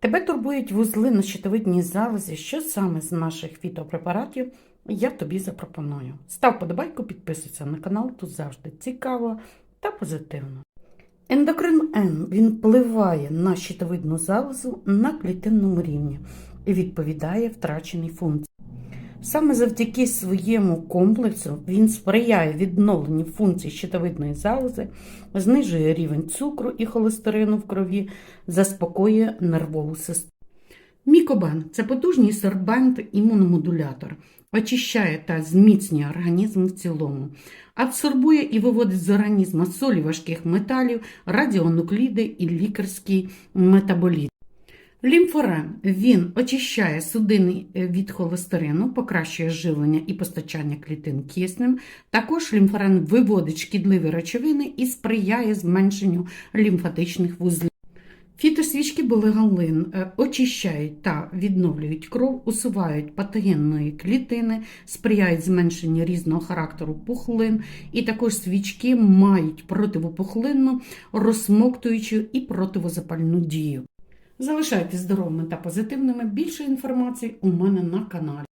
Тебе турбують вузли на щитовидній залозі. Що саме з наших фітопрепаратів я тобі запропоную. Став подобайку, підписуйся на канал, тут завжди цікаво та позитивно. Ендокрин Н він впливає на щитовидну залозу на клітинному рівні і відповідає втраченій функції. Саме завдяки своєму комплексу він сприяє відновленню функцій щитовидної залози, знижує рівень цукру і холестерину в крові, заспокоює нервову систему. Мікобан це потужний сорбент імуномодулятор, очищає та зміцнює організм в цілому, абсорбує і виводить з організму солі важких металів, радіонукліди і лікарський метаболіт. Лімфорен він очищає судини від холестерину, покращує живлення і постачання клітин киснем. Також лімфорен виводить шкідливі речовини і сприяє зменшенню лімфатичних вузлів. Фітосвічки болегалин е, очищають та відновлюють кров, усувають патогенної клітини, сприяють зменшенню різного характеру пухлин, і також свічки мають противопухлинну, розсмоктуючу і противозапальну дію. Залишайтесь здоровими та позитивними. Більше інформації у мене на каналі.